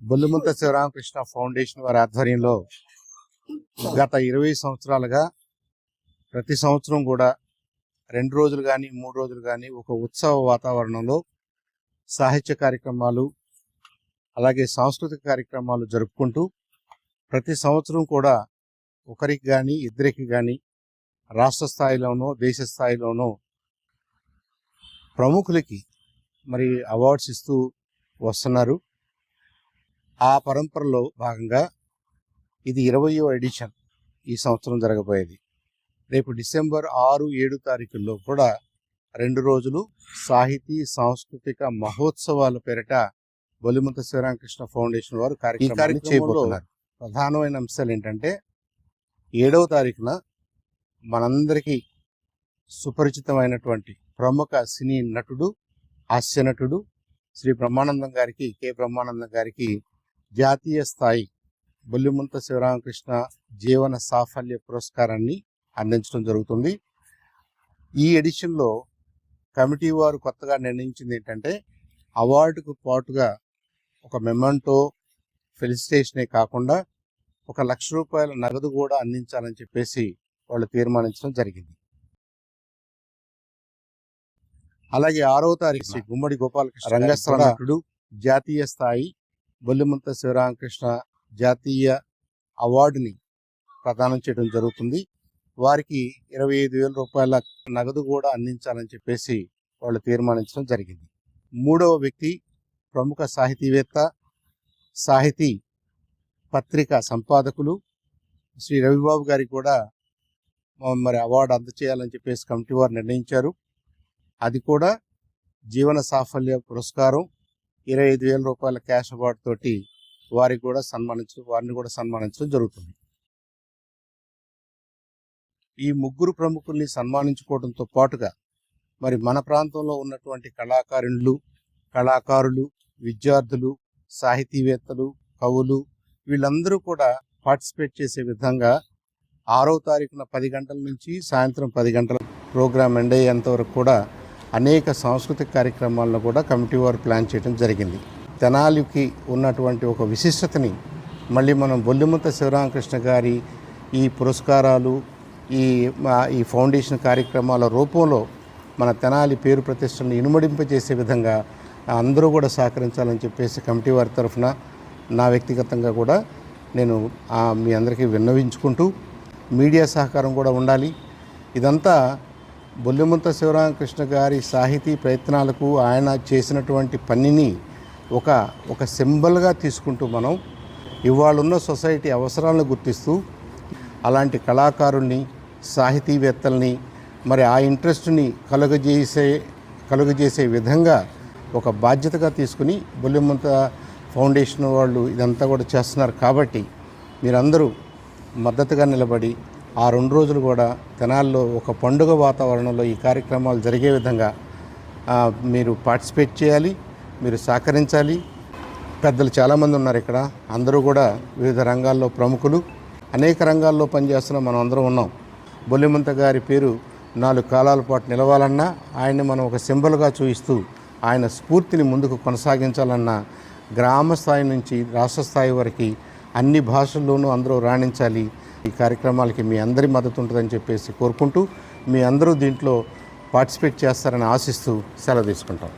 Bollimuntha Sivaramakrishna foundation వారి ఆధ్వర్యంలో గత ఇరవై సంవత్సరాలుగా ప్రతి సంవత్సరం కూడా రెండు రోజులు కానీ మూడు రోజులు కానీ ఒక ఉత్సవ వాతావరణంలో సాహిత్య కార్యక్రమాలు అలాగే సాంస్కృతిక కార్యక్రమాలు జరుపుకుంటూ ప్రతి సంవత్సరం కూడా ఒకరికి కానీ ఇద్దరికి కానీ రాష్ట్ర స్థాయిలోనో దేశ స్థాయిలోనో ప్రముఖులకి మరి అవార్డ్స్ ఇస్తూ వస్తున్నారు. ఆ పరంపరలో భాగంగా ఇది ఇరవయో ఎడిషన్ ఈ సంవత్సరం జరగబోయేది. రేపు డిసెంబర్ ఆరు ఏడు తారీఖుల్లో కూడా రెండు రోజులు సాహితీ సాంస్కృతిక మహోత్సవాల పేరిట బొలిమంత శివరామకృష్ణ ఫౌండేషన్ వారు కార్యక్రమాన్ని చేయబోతున్నారు ప్రధానమైన అంశాలు ఏంటంటే ఏడవ తారీఖున మనందరికీ సుపరిచితమైనటువంటి ప్రముఖ సినీ నటుడు హాస్య నటుడు శ్రీ బ్రహ్మానందం గారికి కె. బ్రహ్మానందం గారికి జాతీయ స్థాయి బొల్లిముంత శివరామకృష్ణ జీవన సాఫల్య పురస్కారాన్ని అందించడం జరుగుతుంది. ఈ ఎడిషన్లో కమిటీ వారు కొత్తగా నిర్ణయించింది ఏంటంటే అవార్డుకు పాటుగా ఒక మెమంటో ఫెలిసిటేషనే కాకుండా ఒక లక్ష రూపాయల నగదు కూడా అందించాలని చెప్పేసి వాళ్ళు తీర్మానించడం జరిగింది. అలాగే ఆరవ తారీఖు శ్రీ గుమ్మడి గోపాలకృష్ణ రంగస్థల జాతీయ స్థాయి బొల్లిమంత శివరామకృష్ణ జాతీయ అవార్డుని ప్రదానం చేయడం జరుగుతుంది. వారికి ఇరవై ఐదు వేల రూపాయల నగదు కూడా అందించాలని చెప్పేసి వాళ్ళు తీర్మానించడం జరిగింది. మూడవ వ్యక్తి ప్రముఖ సాహితీవేత్త సాహితీ పత్రిక సంపాదకులు శ్రీ రవిబాబు గారికి కూడా మరి అవార్డు అందచేయాలని చెప్పేసి కమిటీ వారు నిర్ణయించారు. అది కూడా జీవన సాఫల్య పురస్కారం. ఇరవై ఐదు వేల రూపాయల క్యాష్ అవార్డు తోటి వారికి కూడా సన్మానించడం వారిని కూడా సన్మానించడం జరుగుతుంది. ఈ ముగ్గురు ప్రముఖుల్ని సన్మానించుకోవడంతో పాటుగా మరి మన ప్రాంతంలో ఉన్నటువంటి కళాకారులు కళాకారులు విద్యార్థులు సాహితీవేత్తలు కవులు వీళ్ళందరూ కూడా పార్టిసిపేట్ చేసే విధంగా ఆరో తారీఖున పది గంటల నుంచి సాయంత్రం పది గంటల ప్రోగ్రాం ఎండ్ అయ్యేంత వరకు కూడా అనేక సాంస్కృతిక కార్యక్రమాలను కూడా కమిటీ వారు ప్లాన్ చేయడం జరిగింది. తెనాలికి ఉన్నటువంటి ఒక విశిష్టతని మళ్ళీ మనం బొల్లిమంత శివరామకృష్ణ గారి ఈ పురస్కారాలు ఈ ఈ ఫౌండేషన్ కార్యక్రమాల రూపంలో మన తెనాలి పేరు ప్రతిష్టలను ఇనుమడింపజేసే విధంగా అందరూ కూడా సహకరించాలని చెప్పేసి కమిటీ వారి తరఫున నా వ్యక్తిగతంగా కూడా నేను మీ అందరికీ విన్నవించుకుంటూ మీడియా సహకారం కూడా ఉండాలి. ఇదంతా బొల్లిమంత శివరామకృష్ణ గారి సాహితీ ప్రయత్నాలకు ఆయన చేసినటువంటి పనిని ఒక ఒక సింబల్గా తీసుకుంటూ మనం ఇవాళున్న సొసైటీ అవసరాలను గుర్తిస్తూ అలాంటి కళాకారుల్ని సాహితీవేత్తల్ని మరి ఆ ఇంట్రెస్ట్ని కలుగజేసే కలుగజేసే విధంగా ఒక బాధ్యతగా తీసుకుని బొల్లిమంత ఫౌండేషన్ వాళ్ళు ఇదంతా కూడా చేస్తున్నారు. కాబట్టి మీరందరూ మద్దతుగా నిలబడి ఆ రెండు రోజులు కూడా తెనాల్లో ఒక పండుగ వాతావరణంలో ఈ కార్యక్రమాలు జరిగే విధంగా మీరు పార్టిసిపేట్ చేయాలి మీరు సహకరించాలి. పెద్దలు చాలామంది ఉన్నారు ఇక్కడ. అందరూ కూడా వివిధ రంగాల్లో ప్రముఖులు. అనేక రంగాల్లో పనిచేస్తున్న మనం అందరం ఉన్నాం. బొల్లిమంత గారి పేరు నాలుగు కాలాల పాటు నిలవాలన్నా ఆయన్ని మనం ఒక సింబల్గా చూపిస్తూ ఆయన స్ఫూర్తిని ముందుకు కొనసాగించాలన్నా గ్రామ స్థాయి నుంచి రాష్ట్ర స్థాయి వరకు అన్ని భాషల్లోనూ అందరూ రాణించాలి. ఈ కార్యక్రమాలకి మీ అందరి మద్దతు ఉంటుందని చెప్పేసి కోరుకుంటూ మీ అందరూ దీంట్లో పార్టిసిపేట్ చేస్తారని ఆశిస్తూ సెలవు తీసుకుంటాం.